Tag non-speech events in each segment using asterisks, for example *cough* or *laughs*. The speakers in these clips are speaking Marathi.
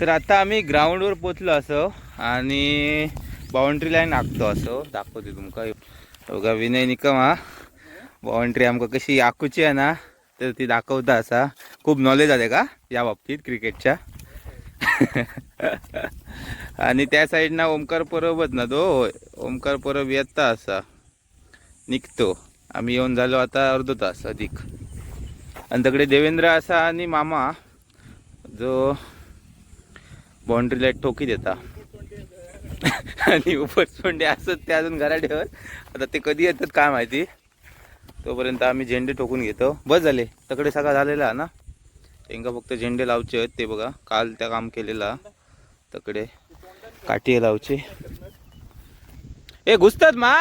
तर आता आम्ही ग्राउंडवर पोचलो असो आणि बाउंड्री लाईन आखतो असो. दाखवते तुमका. बघा विनय निकम हा. बाउंड्री आमकां कशी आखूची आहे ना तर ती दाखवता असा. खूप नॉलेज आहे का या बाबतीत क्रिकेटच्या *laughs* आणि त्या साईडना ओमकार परबच ना तो. ओमकार परब येता असा. निघतो. आम्ही येऊन झालो आता अर्धो तास अधिक. आणि तकडे देवेंद्र असा आणि मामा जो बाउंड्री लाइट ठोकी देता. आणि उपसोंडे असत ते अजून घरा ठेवत आता ते कधी येतात काय माहिती. तोपर्यंत आम्ही झेंडे ठोकून घेतो. बस झाले. तकडे सगळा झालेला ना? त्यांना फक्त झेंडे लावचे आहेत ते बघा. काल त्या काम केलेला. तकडे काठी लावचे. ए घुसतात मा!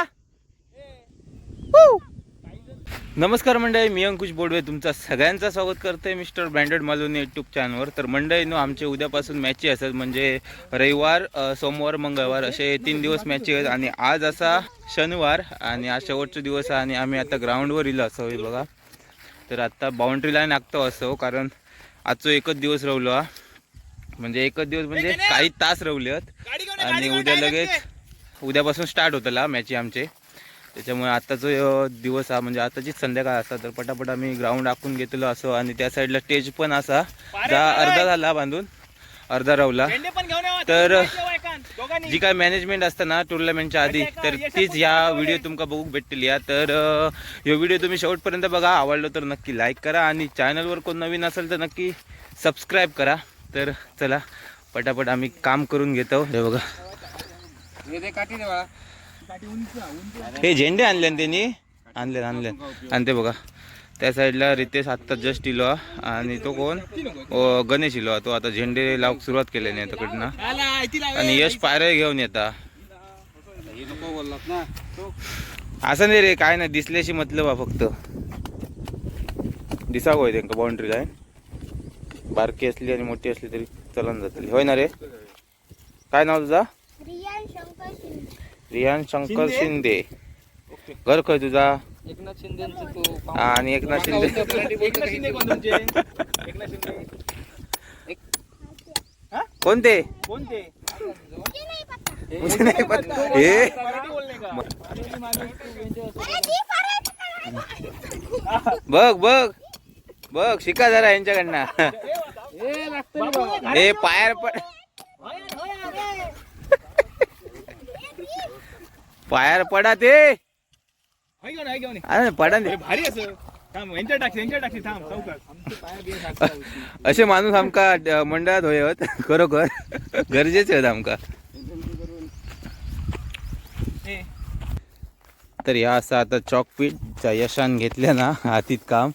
नमस्कार मंडळी मी अंकुश बोडवे तुमचं सगळ्यांचं स्वागत करतोय मिस्टर ब्रँडेड मालवणी यूट्यूब चॅनलवर तर मंडळीनो आमचे उद्यापासून मॅची असतात. म्हणजे रविवार सोमवार मंगळवार असे तीन दिवस मॅची आहेत. आणि आज असा शनिवार आणि आज शेवटचा दिवस आहे आणि आम्ही आता ग्राउंडवर इलो असं हे बघा. तर आता बाउंड्री लाईन आखतो असो कारण आजचो एकच दिवस रवलो हा. म्हणजे एकच दिवस म्हणजे काही तास रवलेत. आणि उद्या लगेच उद्यापासून स्टार्ट होतला मॅची आमचे. त्याच्यामुळे आताचा अ, दिवस हा म्हणजे आताचीच संध्याकाळ असा तर पटापट आम्ही ग्राउंड आखून घेतलो असो आणि त्या साईडला स्टेज पण असा जा अर्धा झाला बांधून अर्धा रवला. तर जी काय मॅनेजमेंट असतं ना टुर्नामेंटच्या आधी तर तीच या व्हिडिओ तुमका बघू भेटतील या. तर ह्यो व्हिडिओ तुम्ही शेवटपर्यंत बघा आवडलं तर नक्की लाईक करा आणि चॅनलवर कोण नवीन असेल तर नक्की सबस्क्राईब करा. तर चला पटापट आम्ही काम करून घेतो. हे बघा. हे झेंडे आणले ना त्यांनी? आणले आणले आणि ते बघा त्या साईडला रितेश आत्ता जस्ट इलो आणि तो कोण? गणेश इलो. तो आता झेंडे लावूक सुरुवात केल्याने तिकडनं आणि यश पायऱ्या घेऊन येता. असं नाही रे काय नाही दिसल्याशी मतलब बा फक्त. दिसावं होय त्यांना बाउंड्री लाईन बारकी असली आणि मोठी असली तरी चलन जातली. होय ना रे? काय नाव तुझा? रियान शंकर शिंदे? शिंदे. घर खय तुझा? एकनाथ शिंदेचं तो हा, आणि एकनाथ शिंदे. शिंदे. शिंदे कोणते? कोणते? मुझे नहीं पता. मुझे नाही पता. मराठी बोलणे का? अरे जी परत बघ बघ. बघ शिका जरा यांच्याकडनं. हे पायर पड पायर पडा ते. हाय घेऊन हाय घेऊन. अरे पडा भारी असं थांब यांच्या टाकशी यांच्या टाकशी थांब चौकात असे माणूस आमका मंडळात होयत खरोखर गरजेचे आहेत आमका. तर ह्या असा आता चॉकपीटच्या यशान घेतल्या ना हातीत काम.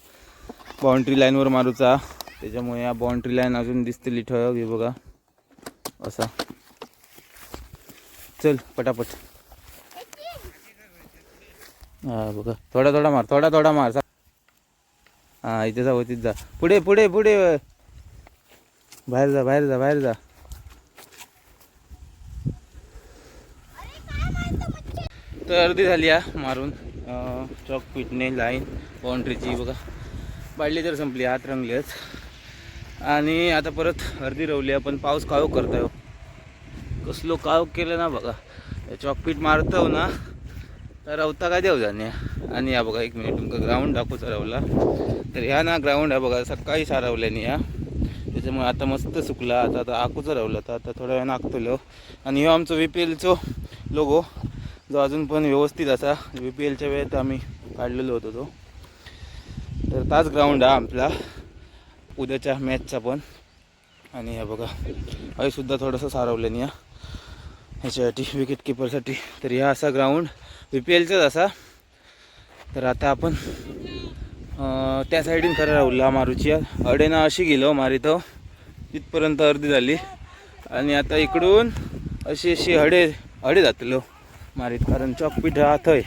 बाउंड्री लाईनवर मारूचा. त्याच्यामुळे या बाउंड्री लाईन अजून दिसतली ठळक हे बघा. असा. चल पटापट. हा बघा. थोडा थोडा मार थोडा थोडा मार. हा इथे जा होतीच जा. पुढे पुढे पुढे. बाहेर जा बाहेर जा बाहेर जा. तर अर्धी झाली हा मारून. चॉक पिटणे लाईन बाउंड्रीची बघा. पाडली तर संपली हात रंगलेच आणि आता परत अर्धी रवली पण पाऊस काळो करतोय. कसलो काव केलं ना बघा. चॉकपीट मारतो ना. रवता काय देऊ जाणे? आणि या बघा एक मिनिट तुमका ग्राउंड दाखवचा रवला तर ह्या ना ग्राउंड आहे बघा सकाळी सारवल्याने या. त्याच्यामुळे आता मस्त सुकला. आता आता आकूचं रावलं तर आता थोड्या वेळानं आखतलो आणि ह्यो आमचो व्ही पी एलचो लोगो जो अजून पण व्यवस्थित असा व्ही पी एलच्या वेळेत आम्ही काढलेलो होतो तो. तर ताच ग्राउंड हा आपला. उद्याच्या मॅचचा पण. आणि या बघा हे सुद्धा थोडंसं सारवल्याने या. ह्याच्यासाठी विकेट किपरसाठी तर ह्या असा ग्राउंड व्ही पी एलचाच असा तर आता आपण त्या साईडीन खरं राहुला मारूची अडेना अशी गेलो हो मारितो तिथपर्यंत अर्धी झाली. आणि आता इकडून अशी अशी हडे हडे जातलो हो मारीत. कारण चॉकपीठ हा थंय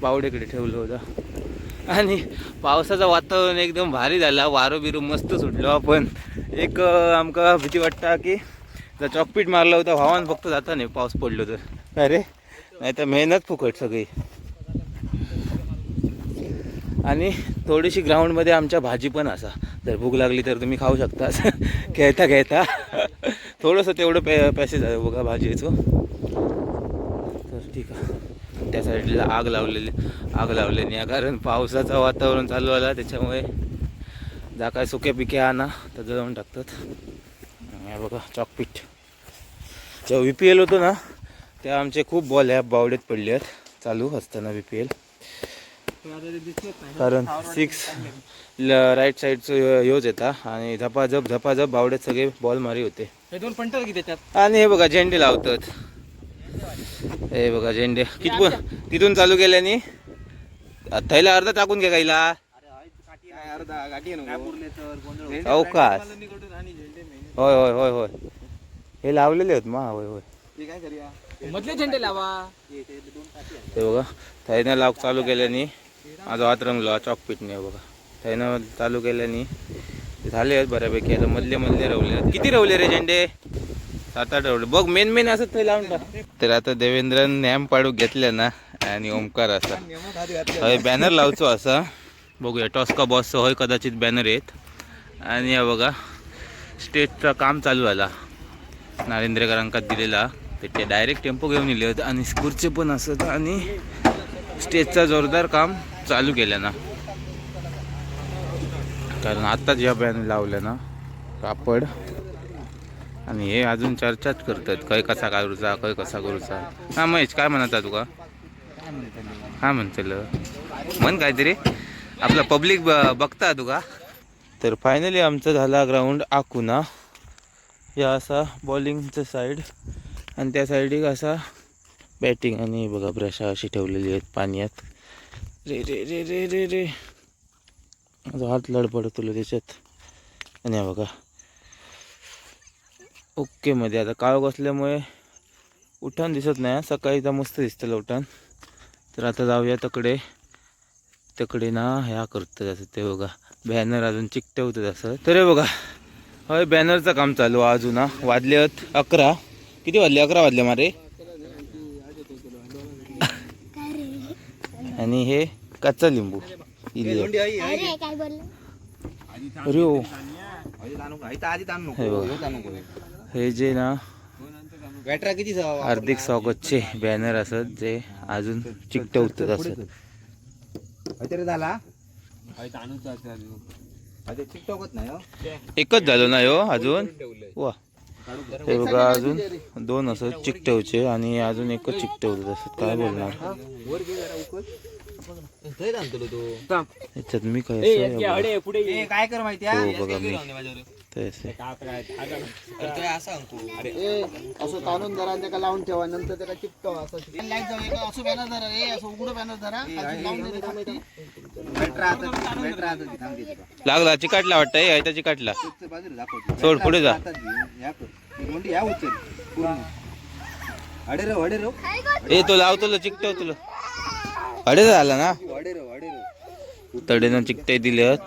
बावडेकडे ठेवलं होतं. आणि पावसाचं वातावरण एकदम भारी झाला. वारो बिरो मस्त सुटलो हो आपण. एक आमका भीती वाटता की जर चॉकपीट मारला होता हवामान फक्त जाता नाही पाऊस पडलो तर. अरे नाहीतर मेहनत फुकट सगळी. आणि थोडीशी ग्राउंडमध्ये आमच्या भाजी पण असा. जर भूक लागली तर तुम्ही खाऊ शकता. *laughs* खेळता खेळता. *laughs* थोडंसं तेवढं पे पॅसेज आहे बघा भाजीचं. तर ठीक आहे. त्या साईडला आग लावलेली आग लावलेली आहे. कारण पावसाचं वातावरण चालू आला त्याच्यामुळे जा काय सुके पिके आणा तर जळवून टाकतात. बघा चॉकपीट जेव्हा व्ही पी एल होतो ना तेव्हा आमचे खूप बॉल ह्या बावडेत पडले आहेत. चालू असताना व्ही पी एल कारण सिक्स राईट साईडचं ह्योच येता आणि झपाझप झपाझप बावड्यात सगळे बॉल मारी होते. हे आणि हे बघा झेंडे लावतात. हे बघा झेंडे. कितपून तिथून चालू केल्याने थैला अर्धा टाकून घ्या गाठी अवकाश होय होय होय होय. हे लावलेले आहेत मा होय होय. काय करूया? मधले झेंडे लावा. ते बघा थैनं लाव चालू केल्याने माझा हात रंगलो चॉकपीटने बघा. थैनं चालू केल्याने झाले आहेत बऱ्यापैकी. आता मधले मधले रवले किती रवले रे झेंडे? सात आठ रवले. बघ मेन मेन असत ते लावून टाक. तर आता देवेंद्रन नॅम पाडू घेतल्या ना आणि ओमकार असा. होय बॅनर लावचो असा. बघूया टॉस्का बॉसचं होय कदाचित बॅनर आहेत. आणि या बघा स्टेजचं काम चालू आला नारेंद्रकरांका दिलेला. तर ते डायरेक्ट टेम्पो घेऊन येले होते आणि खुर्चे पण असत आणि स्टेजचा जोरदार काम चालू केलं ना. कारण आत्ताच या बॅन लावल्या ना कापड आणि हे अजून चर्चाच करतात खय कसा करूचा खय कसा करूचा? हा महेश काय म्हणता तुका? काय म्हणतलं म्हण काहीतरी. आपला पब्लिक बघता तुका. तर फायनली आमचं झाला ग्राउंड आकुना. या असा बॉलिंगचं साईड आणि त्या साईडिक असा बॅटिंग आणि बघा ब्रश अशी ठेवलेली आहेत पाण्यात. रे रे रे रे रे रे. माझा हात लडपड तुला त्याच्यात. आणि बघा. ओके मध्ये आता काळ असल्यामुळे उठाण दिसत नाही. सकाळी तर मस्त दिसतं उठाण तर आता जाऊया तकडे. तकडे ना ह्या करतात असं ते बघा. बॅनर अजून चिकटवतात असं. तर हे बघा. होय बॅनरचं काम चालू अजून वाजले आहेत अकरा. किती वाजले? अकरा वाजले मारे. आणि हे कच्चा लिंबू. इली आहे. अरे काय बोललं? अरे हो जे ना बॅटरा किती हार्दिक स्वागतचे बॅनर असत जे अजून चिकटवतात असत. झाला? हो. एकच झालो ना हो अजून? वा. हे बघा अजून दोन असत चिकटवचे आणि अजून एकच चिकटवतात असत काय बोलणार? मी काय असं हे बघा. पुढे काय कर माहिती बघा मी. असे. असं ताणून धरा त्याला लावून ठेवा नंतर त्याला चिपटवा असं लाइट जाऊ बॅनर धरा रे उघडं बॅनर धरा. लागला चिकाटला वाटतं हे याचा चिकाटला. सोड, पुढे जा. या. ही उचल अडे रे अडे रे ए तो लावतो चिकटव तुला. अडे झाला ना? अडे रे अडे रे तडेनं चिकटे दिलेत.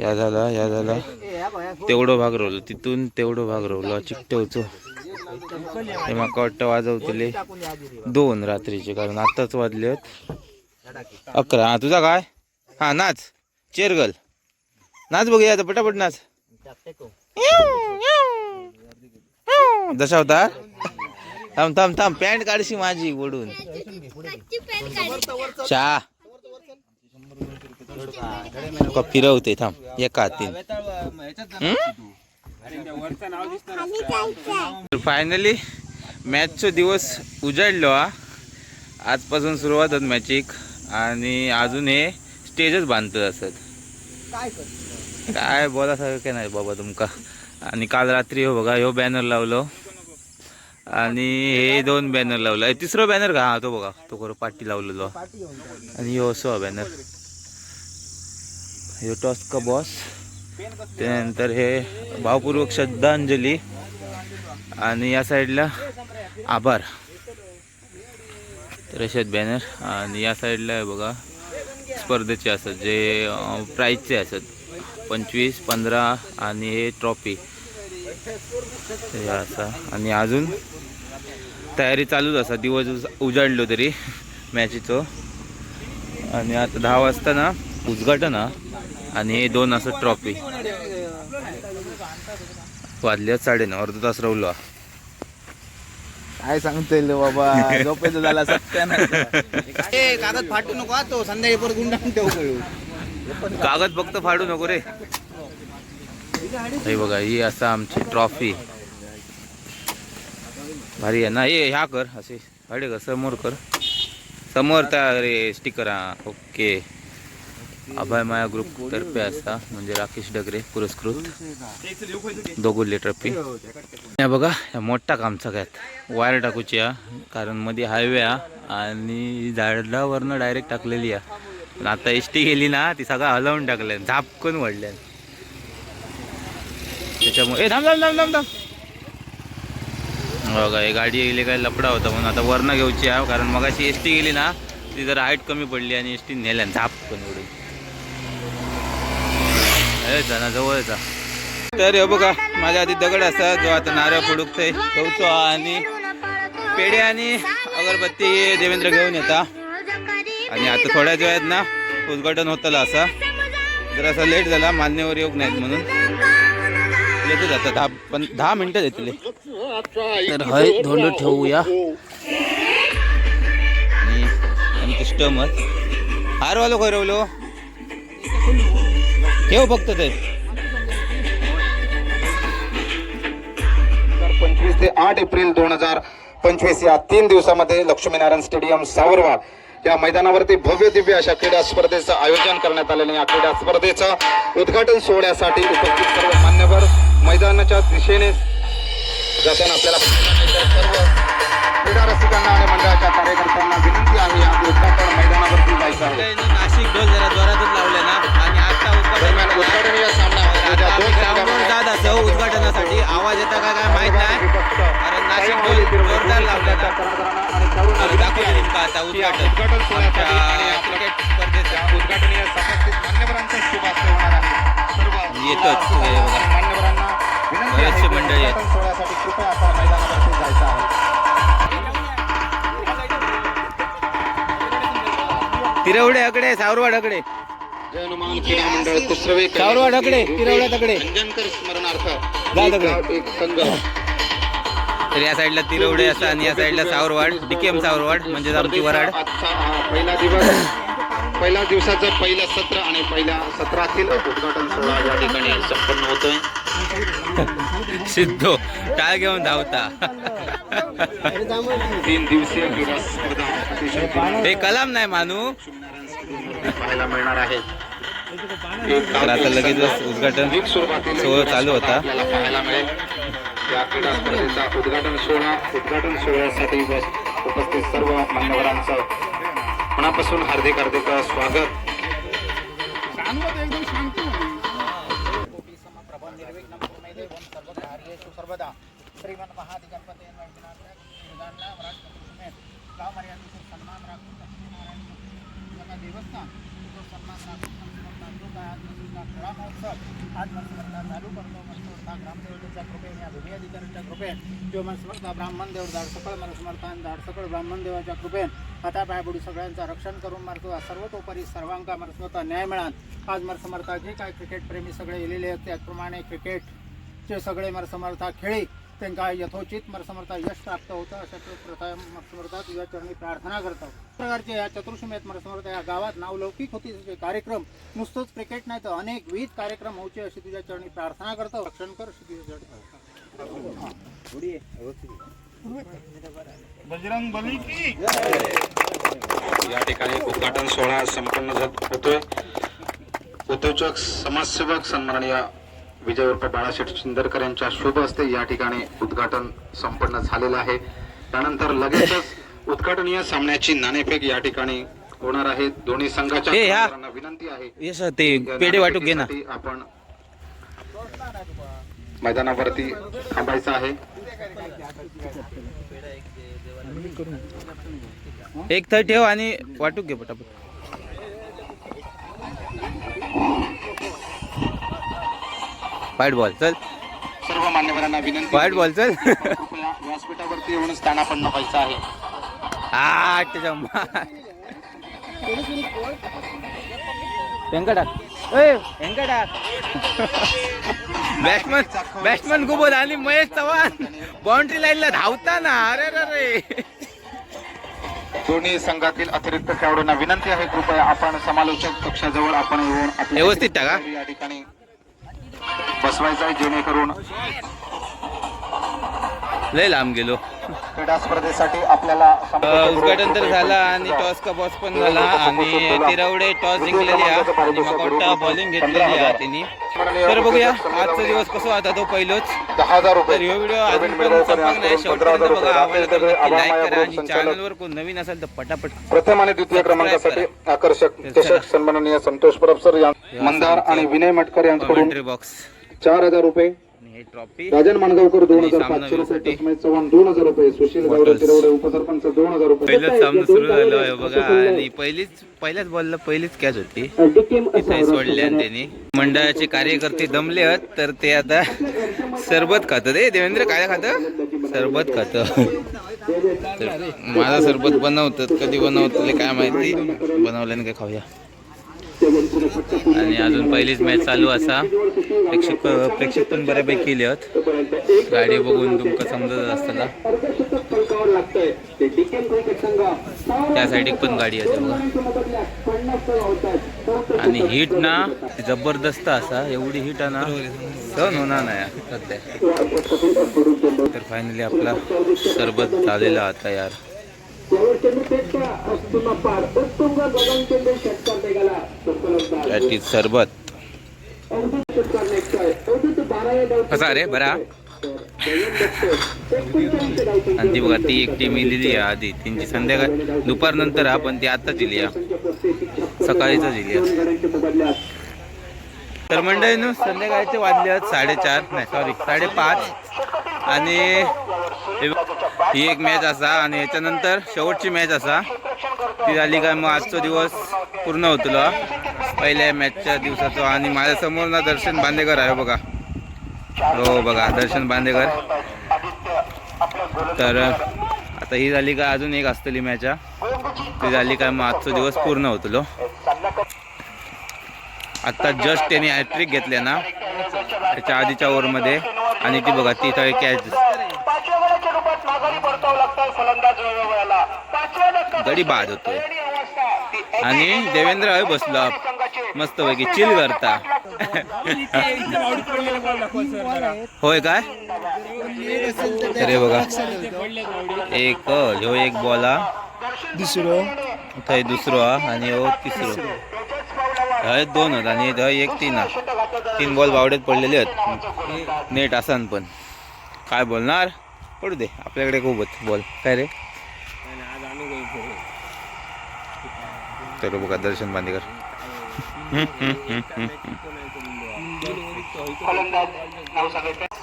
या झाला या झाला. तेवढं भाग रोवलं. तिथून तेवढं भाग रोवलं. चिकटवचं हे माका वाटतं वाजवतले दोन रात्रीचे कारण आत्ताच वाजलेत. अकरा. हा तुझा काय? हा नाच. चेरगल नाच बघूया आता. पटापट नाच. जसा होता? थांब थांब थांब. पॅन्ट काढशी माझी ओढून कच्ची तुका फिरवते थांब एका हातीन फायनली मॅचचो दिवस उजाडलो हा. आजपासून सुरुवात होत मॅचिक आणि अजून हे स्टेजच बांधत असत काय बोला सगळं काय नाही बाबा तुमका. आणि काल रात्री हो बघा ह्यो बॅनर लावलो. आणि हे दोन बॅनर लावलं. तिसरो बॅनर का? हा तो बघा. तो करो पाठी लावलेलो. आणि ह्यो असो बॅनर ह्यो टॉस्का बॉस. त्यानंतर हे भावपूर्वक श्रद्धांजली. आणि या साईडला आभार. तर असे बॅनर आणि या साईडला आहे बघा स्पर्धेचे असत जे प्राईजचे असत. पंचवीस पंधरा आणि हे ट्रॉफी हे असा. आणि अजून तयारी चालूच असा. दिवस उजाडलो तरी मॅचीचो आणि आता दहा वाजता ना उद्घाटन हा. आणि हे दोन असं ट्रॉफी वाजले साडेनऊ अर्धा तास राहिलो. हा. काय सांगता येईल बाबा? झोपेचं झाला कागद फाटू नको हा तो संध्याकाळी परत ठेवू कळू कागद फक्त फाडू नको रे. हे बघा ही असा आमची ट्रॉफी भारी आहे ना? ये ह्या कर असे. फाडे कर समोर कर. समोर त्या रे स्टिकर हा. ओके अभय माया ग्रुप तर्फे असा म्हणजे राकेश डगरे पुरस्कृत. दोघुल्ले ट्रफी या बघा ह्या मोठा काम सगळ्यात वायर टाकूची हा कारण मध्ये हायवे हा आणि झाडावरनं डायरेक्ट टाकलेली आहे पण आता एस टी गेली ना ती सगळं हलवून टाकल्या झापकून वाढल्या. त्याच्यामुळे ए थांब थांब थांब थांब थांब. बघा हे गाडी गेली काय लफडा होता म्हणून आता वरनं घेऊची आहे कारण मग अशी एस टी गेली ना ती जरा हाईट कमी पडली आणि एस टी नेल्या झापकून उडून. ए ना जवळचा तर हे बघा माझ्या आधी दगड असा जो आता नारळ फुडुकतोय ठेवतो आणि पेढे आणि अगरबत्ती देवेंद्र घेऊन येता. आणि आता थोड्याच वेळात ना उद्घाटन होतं असा. जर असं लेट झाला मान्यवर योग नाहीत म्हणून. येतच आता दहा पण दहा मिनटं येतील तर हय धोंड ठेवूया. आणि कस्टमर स्टमच हारवालो खरवलो. ठेव फक्त ते. पंचवीस ते आठ एप्रिल दोन हजार पंचवीस या तीन दिवसामध्ये लक्ष्मीनारायण स्टेडियम सावरवाड या मैदानावरती भव्य दिव्य अशा क्रीडा स्पर्धेचं आयोजन करण्यात आलेलं या क्रीडा स्पर्धेचं उद्घाटन सोहळ्यासाठी उपस्थित सर्व मान्यवर मैदानाच्या दिशेने जाताना आपल्याला सर्व क्रीडा रसिकांना आणि मंडळाच्या कार्यकर्त्यांना विनंती आहे. या उद्घाटन मैदानावरती जायचं आहे. नाशिक ढोल जरा जोरातच लावले ना. ग्राउंडवर जात उद्घाटनासाठी आवाज येता का काय माहीत नाही. कारण नाशिक ढोल जोरदार लावले ना नेमकं आता उद्घाटन? क्रिकेट स्पर्धेचं. उद्घाटनीय होणार आहे बरेचसे मंडळी आहेत. सोहळ्यासाठी कृपया आपण मैदानावरती जायचं आहे तिरवडे अकडे सावरवाड अकडे क्रीडा मंडळ कुसरवे तकडे. स्मरणार्थ जा एक संघ. तर या साईडला तिरवडे असं आणि या साईडला सावरवाड डीकेएम सावरवाड म्हणजेच आमची वराड. आजचा हा पहिला दिवस पहिल्या दिवसाचं पहिलं सत्र आणि पहिल्या सत्रातील उद्घाटन सोहळा या ठिकाणी संपन्न होतोय. सिद्धो टाळ घेऊन धावता. तीन दिवसीय क्रीडा स्पर्धा अतिशय हे कलाम नाही मानू. पाहायला मिळणार आहे. तर आता लगेचच उद्घाटन सोहळा चालू होता. आपल्याला पाहायला मिळेल. या क्रीडा स्पर्धेचा उद्घाटन सोहळा उद्घाटन सोहळ्यासाठी उपस- उपस्थित सर्व मान्यवरांचं. मनापासून हार्दिक हार्दिक स्वागत. श्रीमन सन्मान राखून लक्ष्मीनारायण देवस्थान जो सन्मान राखून नमस्कार जो आज नसूचा महोत्सव आज मनस्मरता चालू करतो मनस्मरता ग्रामदेवतेच्या कृपेने या भूमी अधिकाऱ्यांच्या कृपेने किंवा मनस्मरता ब्राह्मण देव दाड सकळ मनस्मरता आणि दाड सकळ ब्राह्मण देवाच्या कृपेने आता पायबुडी सगळ्यांचं रक्षण करून मारतो सर्वतोपरी सर्वांका मनस्मरता न्याय मिळाल आज मरसमर्था जे काय क्रिकेटप्रेमी सगळे येलेले आहेत त्याचप्रमाणे क्रिकेटचे सगळे मरसमर्था खेळी त्यांना यथोचित मरसमर्था यश प्राप्त होतं अशा प्रथा मरसमर्था तुझ्या चरणी प्रार्थना करतो प्रकारचे या चतुर्श्मेत मरसमर्था या गावात नावलौकिक होती. त्याचे कार्यक्रम नुसतंच क्रिकेट नाही तर अनेक विविध कार्यक्रम होते अशी तुझ्या चरणी प्रार्थना करतो. रक्षण कर अशी तुझ्या चरणी या ठिकाणी उद्घाटन सोहळा संपन्न होतोय. उद्योजक समाजसेवक सन्माननीय विजय उर्फ बाळाशेठ शिंदरकर यांच्या शुभ हस्ते या ठिकाणी उद्घाटन संपन्न झालेलं आहे. त्यानंतर लगेचच उद्घाटनीय सामन्याची नाणेफेक या ठिकाणी होणार आहे. दोन्ही संघाच्या विनंती आहे ते पेढे वाटूक घे ना. नाणेफेकीसाठी आपण मैदानावरती थांबायचं आहे. एक थर ठेव आणि वाटूक घे पटापट. व्हाईट बॉल चल. सर्व मान्यवरांना विनंती व्हाईट बॉल चल. *laughs* कृपया व्यासपीठावरती येऊन स्थानापन्न व्हायचं आहे. आठ त्याच्या मा- त्यांका टाक बॅट्समन बॅट्समन गुबोध आणि महेश चव्हाण. बाउंड्री लाईनला धावताना. अरे रे रे दोन्ही संघातील अतिरिक्त खेळाडूंना विनंती आहे. कृपया आपण समालोचक कक्षाजवळ आपण येऊन व्यवस्थित टाका. या ठिकाणी बसवायचं आहे जेणेकरून लय लांब गेलो. क्रीडा स्पर्धेसाठी आपल्याला उद्घाटन तर झालं आणि टॉस का बॉस पण झाला. आणि तिरवडे टॉस जिंकलेली आणि मकोटा बॉलिंग घेतलेली आहे तिने. तर बघूया आजचा दिवस कसा होता तो पहिलोच तर रुपये. ह्यो व्हिडिओ अजून पण संपक नाही. शेवटपर्यंत बघा आवडला तर नक्की लाईक करा आणि चॅनलवर कोण नवीन असेल तर पटापट प्रथम आणि द्वितीय क्रमांकासाठी आकर्षक चषक सन्माननीय संतोष परब सर मंदार आणि विनय मटकर यांच्याकडून बॉक्स चार हजार रुपये. राजन माणगावकर दोन हजार पाचशे रुपये वीसाठी. तस्मै चव्हाण दोन हजार रुपये सुशील गावडे. तिरवडे उपसरपंच दोन हजार रुपये. पहिलंच सामना सुरू झालो आहे बघा आणि पहिलीच पहिल्याच बॉलला पहिलीच कॅच होती. तिथे सोडले आणि त्यांनी. मंडळाचे कार्यकर्ते दमले आहेत तर ते आता सरबत खातं. रे देवेंद्र काय खातं? सरबत खातं. तर माझा सरबत बनवतात कधी बनवतात काय माहिती? बनवल्याने काय खाऊया? आणि अजून पहिलीच मॅच चालू असा. प्रेक्षक प्रेक्षक पण बऱ्यापैकी केले आहेत. गाडी बघून तुमका समजत असताना. त्या साईडीक पण गाडी आहे बघा आणि हिट ना जबरदस्त असा. एवढी हिट आहे ना सहन होणार नाही सध्या. तर फायनली आपला सरबत झालेला आता यार. सरबत. कसा रे बरा. आणि ती बघा ती एक टीम दिली आधी. त्यांची संध्याकाळ दुपार नंतर हा पण ती आता दिली सकाळीच दिली तर मंडळी मंडळीनं संध्याकाळचे वाजले आहेत साडेचार. नाही सॉरी साडेपाच. आणि ही एक मॅच असा आणि याच्यानंतर शेवटची मॅच असा. ती झाली काय मग आजचा दिवस पूर्ण होतलो पहिल्या मॅचच्या दिवसाचा आणि माझ्यासमोर ना दर्शन बांदेकर आहे हो बघा. हो बघा दर्शन बांदेकर. तर आता ही झाली का अजून एक असतली मॅच ती झाली काय मग आजचा दिवस पूर्ण होतलो आता जस्ट त्याने हॅट्रिक घेतल्या ना त्याच्या आधीच्या ओव्हरमध्ये. आणि ती बघा ती थोडी कॅच गडी बाद होतोय. आणि देवेंद्र आहे बसला. मस्त पैकी चिल करता. *laughs* होय काय? अरे बघा. एक ह्यो एक बॉला दुसरो. थंय दुसरो हा आणि ह्यो तिसरो. हय दोन होत आणि थंय एक तीन हा. तीन बॉल बावडेत पडलेले आहेत. नेट असन पण. काय बोलणार? पडू दे आपल्याकडे खूप आहेत बॉल. काय रे? तर बघा दर्शन बांदेकर.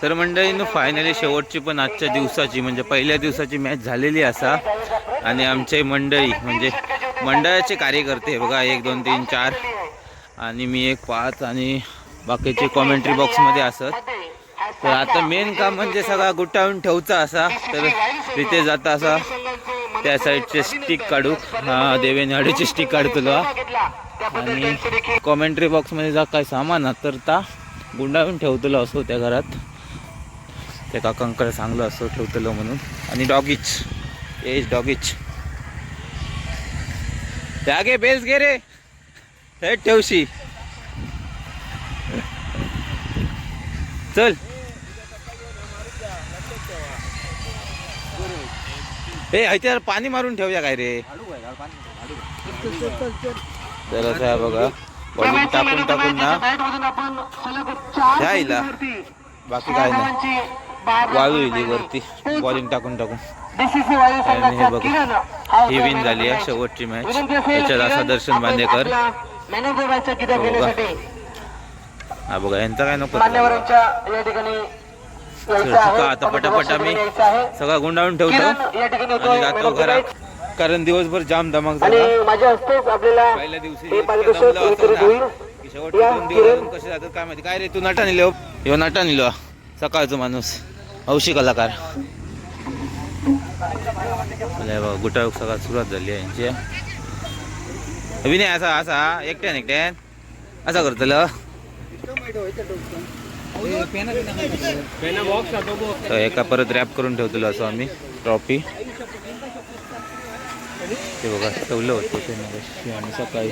तर मंडळीनं फायनली शेवटची पण आजच्या दिवसाची म्हणजे पहिल्या दिवसाची मॅच झालेली असा. आणि आमचे मंडळी म्हणजे मंडळाचे कार्यकर्ते बघा एक दोन तीन चार. आणि मी एक पाहत आणि बाकीचे कॉमेंट्री बॉक्समध्ये असत. तर आता मेन काम म्हणजे सगळा गुटाळून ठेवचा असा. तर तिथे जाता असा. त्या साईडचे स्टिक काढू. हा देवेनाडूची स्टिक काढतो आणि कॉमेंट्री बॉक्समध्ये जा काय सामान तर ता गुंडाळून ठेवतलो असो त्या घरात. त्या काकांकडे चांगलं असो ठेवतलो म्हणून. आणि डॉगीच एज डॉगीच त्यागे बेस गे रे. हे ठेवशी. चल. हे ह्याच्यावर पाणी मारून ठेवूया काय रे? चला आहे बघा. बॉलिंग टाकून टाकून ना. द्यायला बाकी काय नाही. वाळू येईल वरती. बॉलिंग टाकून टाकून. हे बघा. ही विन झाली आहे. शेवटची मॅच त्याच्यात असा दर्शन बांदेकर हा बघा यांचा काय नको मान्यवरांच्या या ठिकाणी चल, चुका आता पटापट आम्ही सगळा गुंडाळून ठेवतो. या आणि जातो घरात. कारण दिवसभर जाम धमाक झाला. माझ्या हस्तेच आपल्याला पहिल्या दिवशी हे कसे जातात काय माहिती. काय रे तू नटा निलो ह्यो नटा निलो सकाळचा माणूस. हौशी कलाकार. गुटाळूक सगळ्यात सुरुवात झाली आहे यांची. विनय असा असा. एकट्यान एकट्यान. असा करतलं एका परत रॅप करून ठेवतलो असं आम्ही ट्रॉफी ते बघा ठेवलं होतं ते मगाशी आणि सकाळी.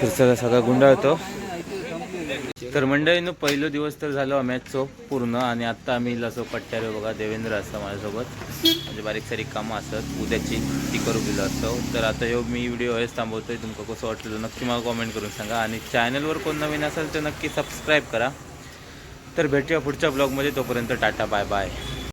तर सगळा सगळा गुंडाळतो. तर मंडळीनं पहिलं दिवस तर झालं मॅचचो पूर्ण आणि आत्ता आम्ही असो पट्ट्यावर बघा देवेंद्र असतं माझ्यासोबत. म्हणजे बारीक सारीक कामं असतात. उद्याची ती करू गेलो असतो. तर आता योग मी व्हिडिओ हेच थांबवतोय. तुमका कसं वाटलं नक्की मला कॉमेंट करून सांगा. आणि चॅनलवर कोण नवीन असेल तर नक्की सबस्क्राईब करा. तर भेटूया पुढच्या ब्लॉगमध्ये तोपर्यंत टाटा बाय बाय